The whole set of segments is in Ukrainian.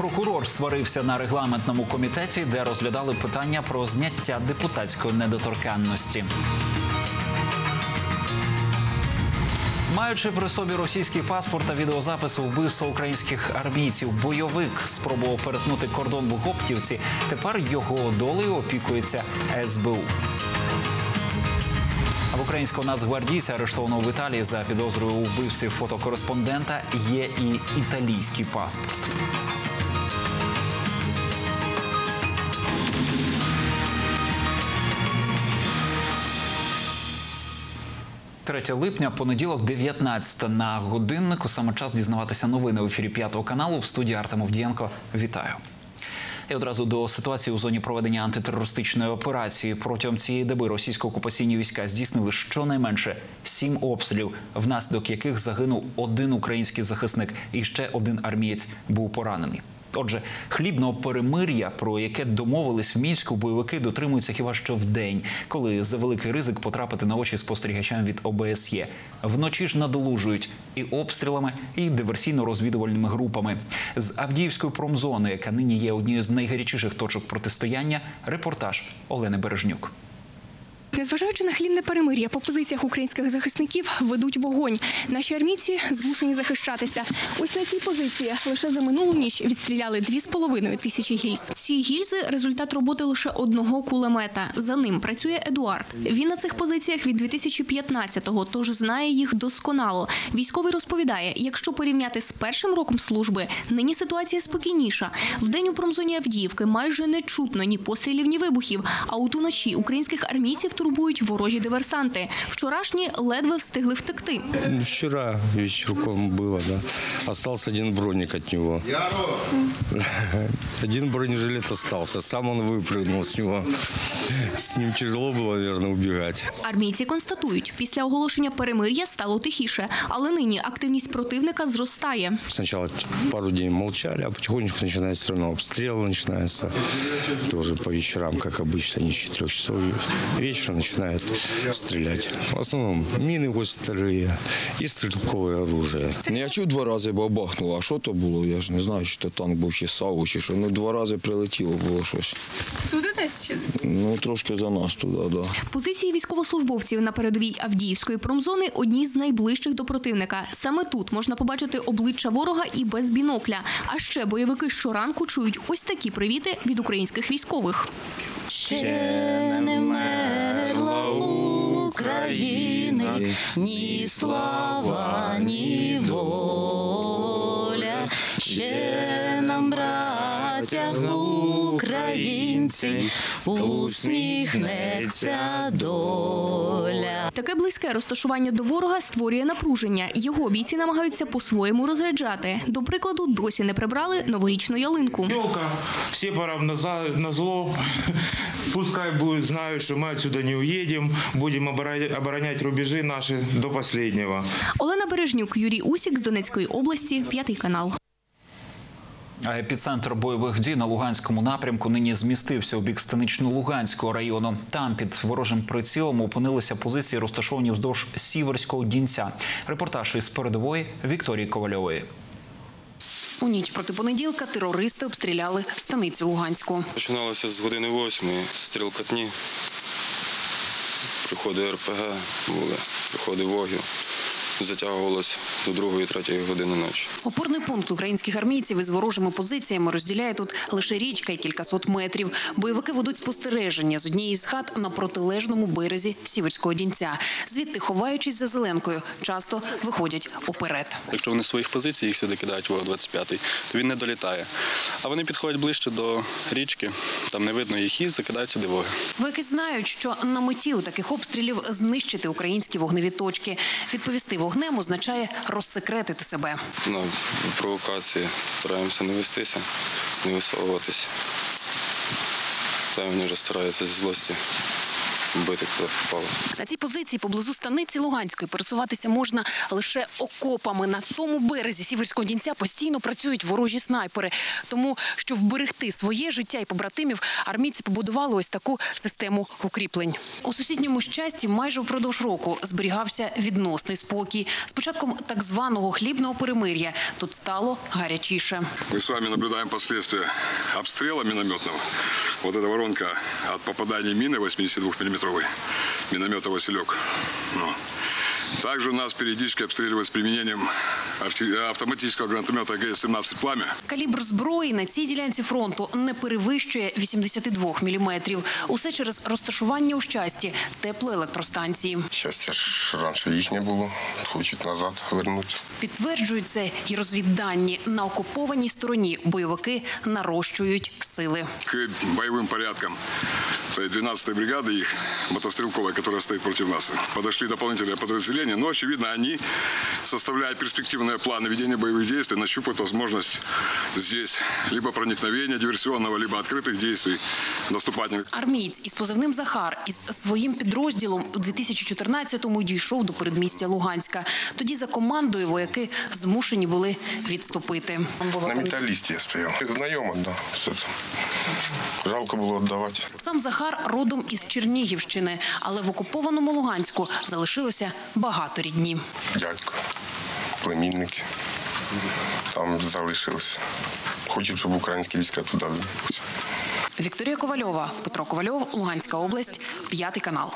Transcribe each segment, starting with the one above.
Генпрокурор сварився на регламентному комітеті, де розглядали питання про зняття депутатської недоторканності. Маючи при собі російський паспорт та відеозапису вбивства українських армійців, бойовик спробував перетнути кордон в Гоптівці. Тепер його долею опікується СБУ. А в українського нацгвардійця, арештованого в Італії за підозрою у вбивстві фотокореспондента, є і італійський паспорт. 3 липня, понеділок, 19 на годиннику. Саме час дізнаватися новини в ефірі п'ятого каналу. В студії Артем Овдієнко. Вітаю. І одразу до ситуації у зоні проведення антитерористичної операції протягом цієї доби російсько-окупаційні війська здійснили щонайменше сім обстрілів, внаслідок яких загинув один український захисник і ще один армієць був поранений. Отже, хлібного перемир'я, про яке домовились в мінську, бойовики дотримуються хіба що в день, коли за великий ризик потрапити на очі спостерігачам від ОБСЄ. Вночі ж надолужують і обстрілами, і диверсійно-розвідувальними групами. З Авдіївської промзони, яка нині є однією з найгарячіших точок протистояння, репортаж Олени Бережнюк. Незважаючи на хлібне перемир'я, по позиціях українських захисників ведуть вогонь. Наші армійці змушені захищатися. Ось на цій позиції лише за минулу ніч відстріляли 2,5 тисячі гільз. Ці гільзи – результат роботи лише одного кулемета. За ним працює Едуард. Він на цих позиціях від 2015-го, тож знає їх досконало. Військовий розповідає, якщо порівняти з першим роком служби, нині ситуація спокійніша. Вдень у промзоні Авдіївки майже не чутно ні пострілів, ні вибухів. А от уночі українських армійців турбують ворожі диверсанти. Вчорашні ледве встигли втекти. Вчера вечерком было, да. Остался один броник от него. Один бронежилет остался. Сам он выпрыгнул с него. С ним тяжело было, наверное, убегать. Армійці констатують, після оголошення перемир'я стало тихіше, але нині активність противника зростає. Сначала пару дней молчали, а потихонечку начинается все равно обстрел начинается. Тоже по вечерам, как обычно, не с 4 часов вечера начинают стрелять. В основном мины острые и стрелковое оружие. Я чув два рази бабахнуло, а що то було? Я ж не знаю, чи то танк був, чи САУ, чи що. Ну, два рази прилетіло було щось. Туди десь чи Ну, трошки за нас туди, да. позиції військовослужбовців на передовій Авдіївської промзони одні з найближчих до противника. Саме тут можна побачити обличчя ворога і без бінокля. А ще бойовики щоранку чують ось такі привіти від українських військових. Ще України, ні слава, ні воля. Ще нам, браття українці, усміхнеться доля. Таке близьке розташування до ворога створює напруження. Його бійці намагаються по-своєму розряджати. До прикладу, досі не прибрали новорічну ялинку. Сепаров на, за- на зло. Пускай будет, знают, что мы отсюда не уедем. Будем оборонять, оборонять рубежи наши до последнего. Олена Бережнюк, Юрій Усік з Донецької області, п'ятий канал. А Епіцентр бойових дій на Луганському напрямку нині змістився у бік Станично-Луганського району. Там під ворожим прицілом опинилися позиції, розташовані вздовж Сіверського дінця. Репортаж із передової Вікторії Ковальової. У ніч проти понеділка терористи обстріляли станицю Луганську. Починалося з години восьмої, стрілкатні. Приходи РПГ були, приходи вогів. Затягувалось до другої, третьої години ночі. Опорний пункт українських армійців із ворожими позиціями розділяє тут лише річка і кількасот метрів. Бойовики ведуть спостереження з однієї з хат на протилежному березі Сіверського дінця. Звідти, ховаючись за зеленкою, часто виходять уперед. Якщо вони з своїх позицій їх сюди кидають в 25-й, то він не долітає. А вони підходять ближче до річки, там не видно їх і закидають сюди воги. Вояки знають, що на меті у таких обстрілів знищити українські вогневі точки. Відповісти вогнем означає розсекретити себе. На провокації стараємося не вестися, не висовуватися. Та мені вже зі злості бити, куди попало. На цій позиції поблизу станиці Луганської пересуватися можна лише окопами. На тому березі Сіверського дінця постійно працюють ворожі снайпери. Тому, щоб вберегти своє життя і побратимів, армійці побудували ось таку систему укріплень. У сусідньому щасті майже впродовж року зберігався відносний спокій. З початком так званого хлібного перемир'я тут стало гарячіше. Мы с вами наблюдаем последствия обстрела минометного. Вот эта воронка от попадания мины 82-миллиметровой, миномета «Василек». Ну. Также нас периодически обстреливают с применением арти- автоматического гранатомета ГС-17 «Пламя». Калібр зброї на цій ділянці фронту не перевищує 82 мм. Усе через розташування у щасті теплоелектростанції. Щастя ж раніше їх не було, хочуть назад вернути. Підтверджують це і розвіддані. На окупованій стороні бойовики нарощують сили. К боевым порядкам 12-й бригады их, мотострелковая, которая стоит против нас, подошли дополнительные подразделения, но, очевидно, они, составляя перспективные планы ведения боевых действий, нащупают возможность здесь либо проникновения диверсионного, либо открытых действий наступательных. Армієць із позивним Захар із своїм підрозділом у 2014-му дійшов до передмістя Луганська. Тоді за командою вояки змушені були відступити. На металісті я стояв. Знайомо, да, все це. Жалко було віддавати. Сам Захар родом із Чернігівщини, але в окупованому Луганську залишилося багато рідні. Дядько, племінники. Там залишилися. Хочу, щоб українські війська туди вернулися. Вікторія Ковальова, Петро Ковальов, Луганська область, п'ятий канал.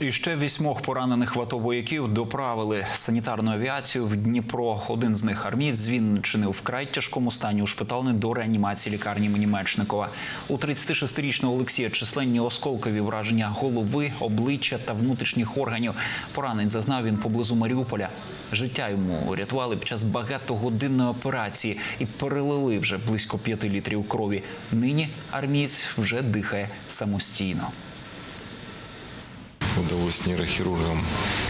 І ще вісьмох поранених в АТО вояків доправили санітарну авіацію в Дніпро. Один з них армієць з Вінниччини у вкрай тяжкому стані ушпиталений до реанімації лікарні імені Мечникова. У 36-річного Олексія численні осколкові враження голови, обличчя та внутрішніх органів. Поранень зазнав він поблизу Маріуполя. Життя йому рятували під час багатогодинної операції і перелили вже близько п'яти літрів крові. Нині армієць вже дихає самостійно. Удалось нейрохирургам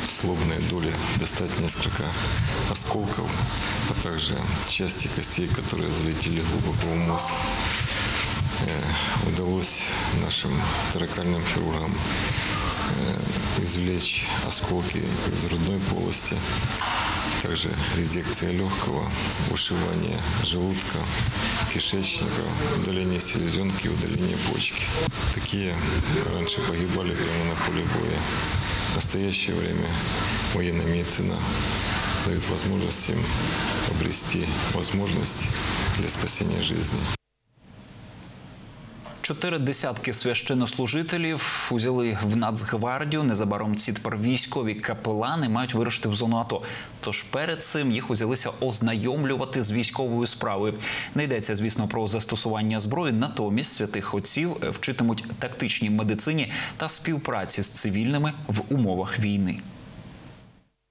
с лобной доли достать несколько осколков, а также части костей, которые залетели глубоко в мозг. Э, Удалось нашим таракальным хирургам э, извлечь осколки из грудной полости, также резекция легкого, ушивание желудка, кишечника, удаление селезенки удаление почки. Такие раньше погибали прямо на поле боя. В настоящее время военная медицина дает возможность им обрести возможность для спасения жизни. Чотири десятки священнослужителів узяли в Нацгвардію. Незабаром ці тепер військові капелани мають вирушити в зону АТО. Тож перед цим їх узялися ознайомлювати з військовою справою. Не йдеться, звісно, про застосування зброї. Натомість святих отців е, вчитимуть тактичній медицині та співпраці з цивільними в умовах війни.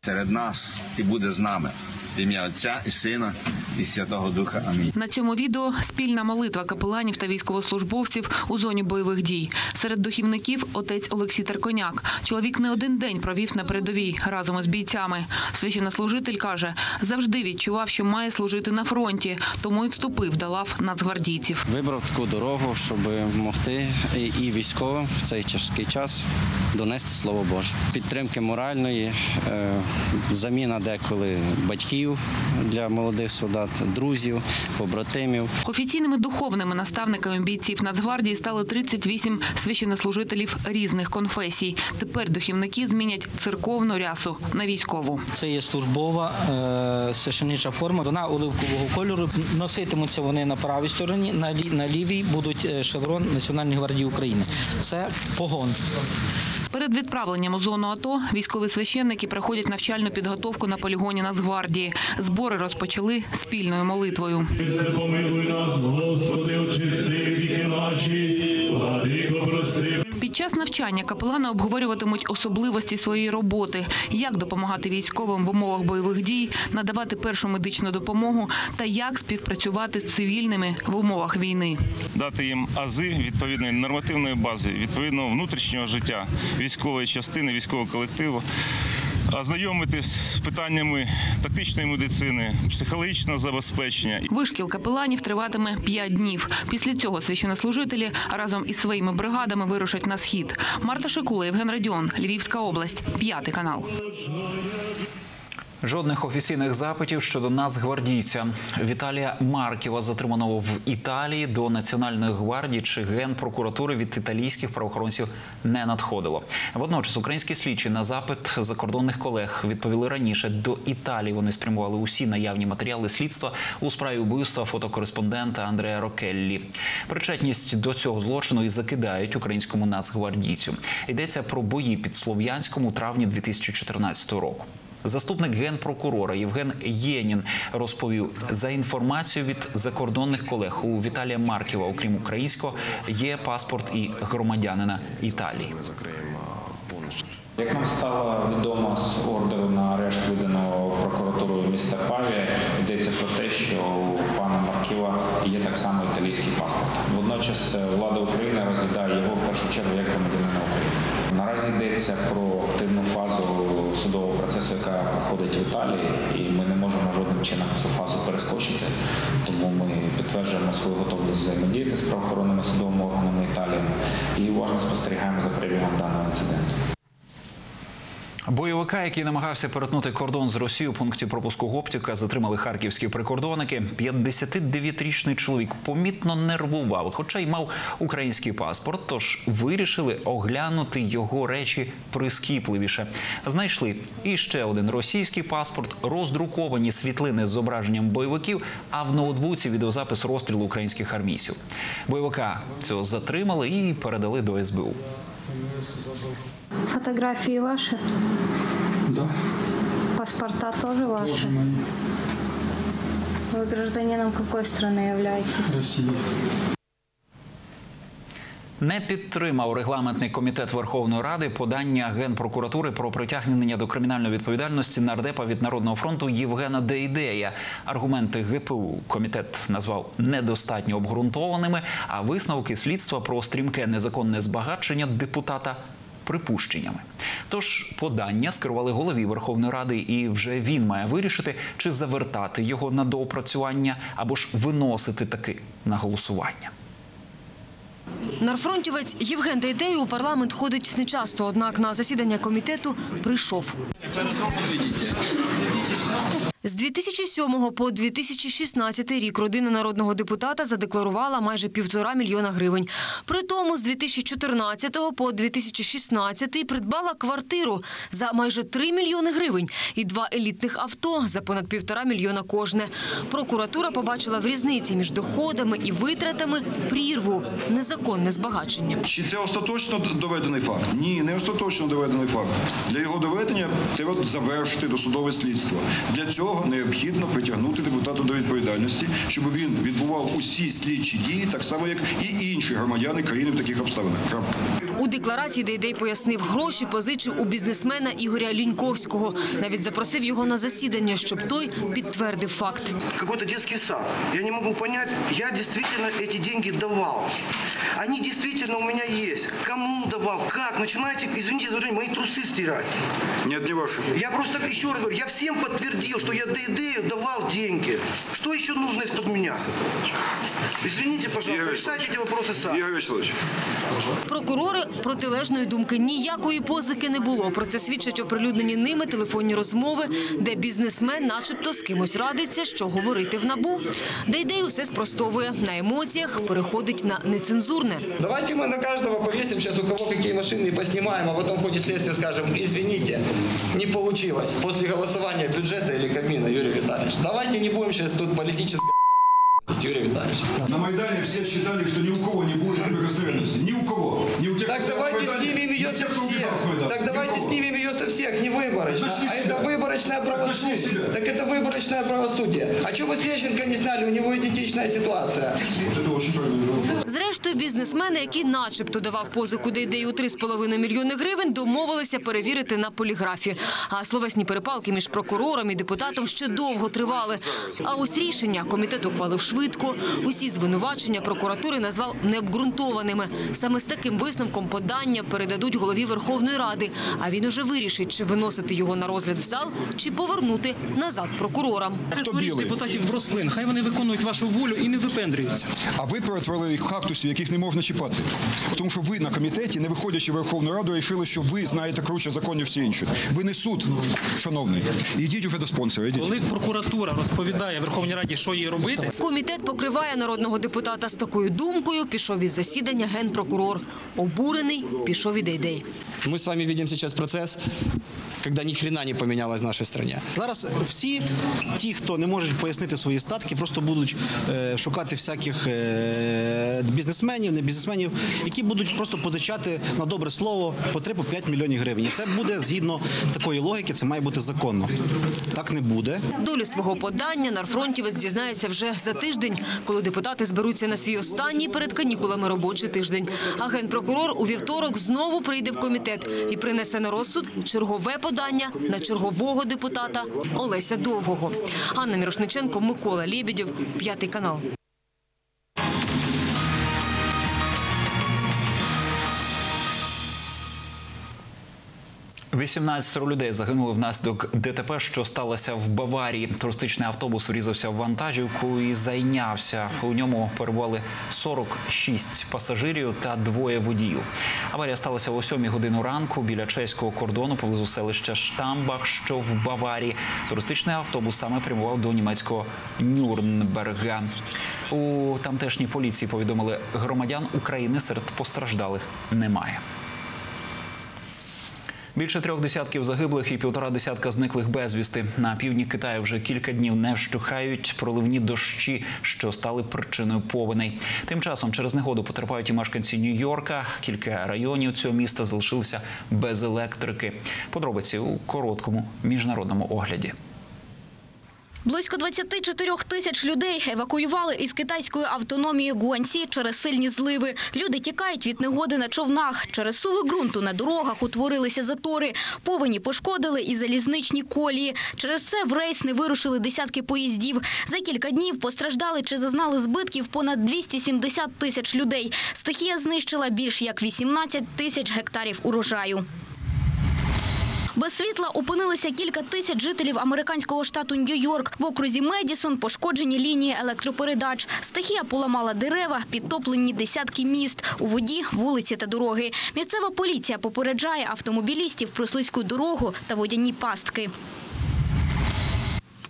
Серед нас і буде з нами. В ім'я Отця і Сина і Святого Духа. Амінь. На цьому відео спільна молитва капеланів та військовослужбовців у зоні бойових дій. Серед духівників отець Олексій Терконяк. Чоловік не один день провів на передовій разом із бійцями. Священнослужитель каже, завжди відчував, що має служити на фронті, тому і вступив до лав нацгвардійців. Вибрав таку дорогу, щоб могти і- і військовим в цей тяжкий час донести слово Боже. Підтримки моральної, е, заміна деколи батьків для молодих солдат, друзів, побратимів. Офіційними духовними наставниками бійців Нацгвардії стали 38 священнослужителів різних конфесій. Тепер духівники змінять церковну рясу на військову. Це є службова е, священича форма. Вона оливкового кольору. Носитимуться вони на правій стороні, на, лі, на лівій будуть е, шеврон Національної гвардії України. Це погон. Перед відправленням у зону АТО військові священники проходять навчальну підготовку на полігоні Нацгвардії. Збори розпочали спільною молитвою. Помилуй нас, Господи, очисти наші, владико прости. Під час навчання капелани обговорюватимуть особливості своєї роботи, як допомагати військовим в умовах бойових дій, надавати першу медичну допомогу та як співпрацювати з цивільними в умовах війни. дати їм ази відповідної нормативної бази, відповідного внутрішнього життя військової частини, військового колективу, ознайомити з питаннями тактичної медицини, психологічного забезпечення. Вишкіл капеланів триватиме 5 днів. Після цього священнослужителі разом із своїми бригадами вирушать на схід. Марта Шикула, Євген Радіон, Львівська область, п'ятий канал. Жодних офіційних запитів щодо нацгвардійця Віталія Марківа, затриманого в Італії до Національної гвардії чи генпрокуратури від італійських правоохоронців не надходило. Водночас українські слідчі на запит закордонних колег відповіли раніше. До Італії вони спрямували усі наявні матеріали слідства у справі вбивства фотокореспондента Андреа Рокеллі. Причетність до цього злочину і закидають українському нацгвардійцю. Йдеться про бої під Слов'янськом у травні 2014 року. Заступник генпрокурора Євген Єнін розповів за інформацією від закордонних колег у Віталія Марківа, окрім українського, є паспорт і громадянина Італії. Як нам стало відомо з ордеру на арешт, виданого прокуратурою міста Павія, йдеться про те, що у пана Марківа є так само італійський паспорт. Водночас е, влада України розглядає його в першу чергу як громадянина України. Наразі йдеться про активну фазу судового процесу, яка проходить в Італії, і ми не можемо жодним чином цю фазу перескочити. Тому ми підтверджуємо свою готовність взаємодіяти з правоохоронними судовими органами Італії і уважно спостерігаємо за перебігом даного інциденту. Бойовика, який намагався перетнути кордон з Росією у пункті пропуску Гоптіка, затримали харківські прикордонники. 59-річний чоловік помітно нервував, хоча й мав український паспорт. Тож вирішили оглянути його речі прискіпливіше. Знайшли і ще один російський паспорт, роздруковані світлини з зображенням бойовиків, а в ноутбуці відеозапис розстрілу українських армійців. Бойовика цього затримали і передали до СБУ. Фотографии ваши? Да. Паспорта тоже ваши? Тоже мои. Вы гражданином какой страны являетесь? Россия. Не підтримав регламентний комітет Верховної Ради подання генпрокуратури про притягнення до кримінальної відповідальності нардепа від народного фронту Євгена Дейдея. Аргументи ГПУ комітет назвав недостатньо обґрунтованими, а висновки слідства про стрімке незаконне збагачення депутата. Припущеннями, тож подання скерували голові Верховної Ради, і вже він має вирішити, чи завертати його на доопрацювання або ж виносити таки на голосування. Нарфронтівець Євген Дейдей у парламент ходить нечасто, однак на засідання комітету прийшов. З 2007 по 2016 рік родина народного депутата задекларувала майже півтора мільйона гривень. При тому з 2014 по 2016 придбала квартиру за майже 3 мільйони гривень і два елітних авто за понад півтора мільйона кожне. Прокуратура побачила в різниці між доходами і витратами прірву незаконне збагачення. Чи це остаточно доведений факт? Ні, не остаточно доведений факт. Для його доведення треба завершити досудове слідство. Для цього необхідно притягнути депутата до відповідальності, щоб він відбував усі слідчі дії, так само як і інші громадяни країни в таких обставинах. Крапка. У декларації Дейдей пояснив, гроші позичив у бізнесмена Ігоря Ліньковського. Навіть запросив його на засідання, щоб той підтвердив факт. какой-то детский сад. Я не могу понять, я действительно эти деньги давал. Они действительно у меня есть. Кому давал, как? Начинаете, извините за выражение, мои трусы стирать. Нет, не ваши. Я просто еще раз говорю, я всем подтвердил, что я Дейдею давал деньги. Что еще нужно из-под меня? Извините, пожалуйста, решайте эти вопросы сами. Ігор Протилежної думки ніякої позики не було. Про це свідчать оприлюднені ними телефонні розмови, де бізнесмен, начебто, з кимось радиться, що говорити в набу. Дейдей усе спростовує на емоціях, переходить на нецензурне. Давайте мы на каждого повесим сейчас, у кого какие машины, и поснимаем, а потом в ходе следствия скажем, извините, не получилось после голосования бюджета или Кабмина, Юрий Витальевич. Давайте не будем сейчас тут политически Юрий Витальевич. На Майдане все считали, что ни у кого не будет неприкосновенности. Ни у кого. Ни у тех, Так давайте снимем со тех, кто убегал с всех. Майдана. Так Ни у давайте кого. снимем ее со всех, не выборочно. Начни А с это себя. выборочное Начни с правосудие. себя. Так это выборочное правосудие. А что вы с Лещенко не сняли? У него идентичная ситуация. Вот это очень правильный вопрос. Зрештою, бізнесмени, які начебто давав позику Дейдею 3,5 мільйони гривень, домовилися перевірити на поліграфі. А словесні перепалки між прокурором і депутатом ще довго тривали. А ось рішення комітет ухвалив швидко. швидко. Усі звинувачення прокуратури назвав необґрунтованими. Саме з таким висновком подання передадуть голові Верховної Ради. А він уже вирішить, чи виносити його на розгляд в зал, чи повернути назад прокурорам. Хто білий? депутатів в рослин. Хай вони виконують вашу волю і не випендрюються. А ви перетворили їх в кактуси, яких не можна чіпати. Тому що ви на комітеті, не виходячи в Верховну Раду, вирішили, що ви знаєте круче законів всі інші. Ви не суд, шановний. Ідіть уже до спонсора. Ідіть. Коли прокуратура розповідає Верховній Раді, що їй робити, Комітет покриває народного депутата з такою думкою. Пішов із засідання генпрокурор. Обурений пішов і Дейдей. Мы с вами видим сейчас процесс, когда ни хрена не поменялось в нашей стране. Зараз всі ті, хто не можуть пояснити свої статки, просто будуть е, шукати всяких е, бізнесменів, не бізнесменів, які будуть просто позичати на добре слово по 3-5 мільйонів гривень. І це буде згідно такої логіки, це має бути законно. Так не буде. Долю свого подання нарфронтівець дізнається вже за тиждень, коли депутати зберуться на свій останній перед канікулами робочий тиждень. А генпрокурор у вівторок знову прийде в комітет і принесе на розсуд чергове подання на чергового депутата Олеся Довгого. Анна Мірошниченко, Микола Лєбідєв, п'ятий канал. 18 людей загинули внаслідок ДТП, що сталося в Баварії. Туристичний автобус врізався в вантажівку і зайнявся. У ньому перебували 46 пасажирів та двоє водіїв. Аварія сталася о 7 годину ранку біля чеського кордону поблизу селища Штамбах, що в Баварії. Туристичний автобус саме прямував до німецького Нюрнберга. У тамтешній поліції повідомили громадян України серед постраждалих немає. Більше трьох десятків загиблих і півтора десятка зниклих безвісти. На півдні Китаю вже кілька днів не вщухають проливні дощі, що стали причиною повеней. Тим часом через негоду потерпають і мешканці Нью-Йорка. Кілька районів цього міста залишилися без електрики. Подробиці у короткому міжнародному огляді. Близько 24 тисяч людей евакуювали із китайської автономії Гуаньсі через сильні зливи. Люди тікають від негоди на човнах. Через суви ґрунту на дорогах утворилися затори. Повені пошкодили і залізничні колії. Через це в рейс не вирушили десятки поїздів. За кілька днів постраждали чи зазнали збитків понад 270 тисяч людей. Стихія знищила більш як 18 тисяч гектарів урожаю. Без світла опинилися кілька тисяч жителів американського штату Нью-Йорк. В окрузі Медісон пошкоджені лінії електропередач. Стихія поламала дерева, підтоплені десятки міст. У воді вулиці та дороги. Місцева поліція попереджає автомобілістів про слизьку дорогу та водяні пастки.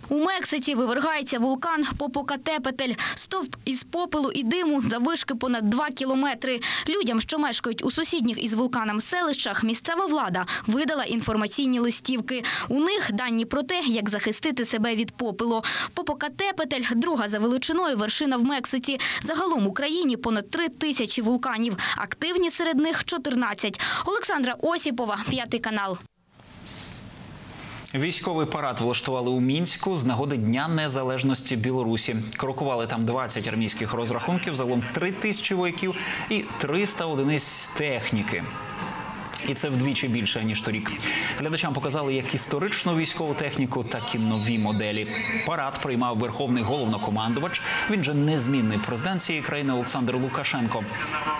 У Мексиці вивергається вулкан Попокатепетель. Стовп із попелу і диму завишки понад 2 кілометри. Людям, що мешкають у сусідніх із вулканом селищах, місцева влада видала інформаційні листівки. У них дані про те, як захистити себе від попелу. Попокатепетель – друга за величиною вершина в Мексиці. Загалом в Україні понад 3 тисячі вулканів. Активні серед них 14. Олександра Осіпова, п'ятий канал. Військовий парад влаштували у мінську з нагоди Дня Незалежності Білорусі. Крокували там 20 армійських розрахунків, загалом 3 тисячі вояків і 300 одиниць техніки. І це вдвічі більше ніж торік. Глядачам показали як історичну військову техніку, так і нові моделі. Парад приймав верховний головнокомандувач. Він же незмінний президент цієї країни Олександр Лукашенко.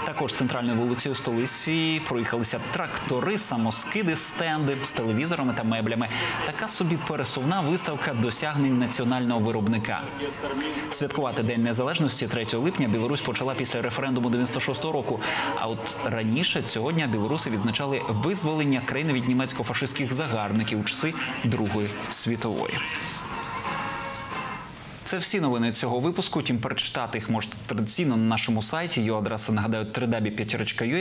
Також центральною вулицею столиці проїхалися трактори, самоскиди, стенди з телевізорами та меблями. Така собі пересувна виставка досягнень національного виробника. Святкувати День Незалежності 3 липня Білорусь почала після референдуму 96-го року. А от раніше цього дня білоруси відзначали визволення країни від німецько-фашистських загарбників у часи Другої світової. Це всі новини цього випуску. Тім перечитати їх можете традиційно на нашому сайті. Його адреса нагадаю 3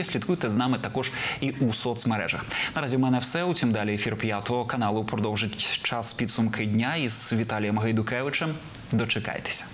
Слідкуйте з нами також і у соцмережах. Наразі в мене все. Утім, далі ефір п'ятого каналу продовжить час підсумки дня із Віталієм Гайдукевичем. Дочекайтеся.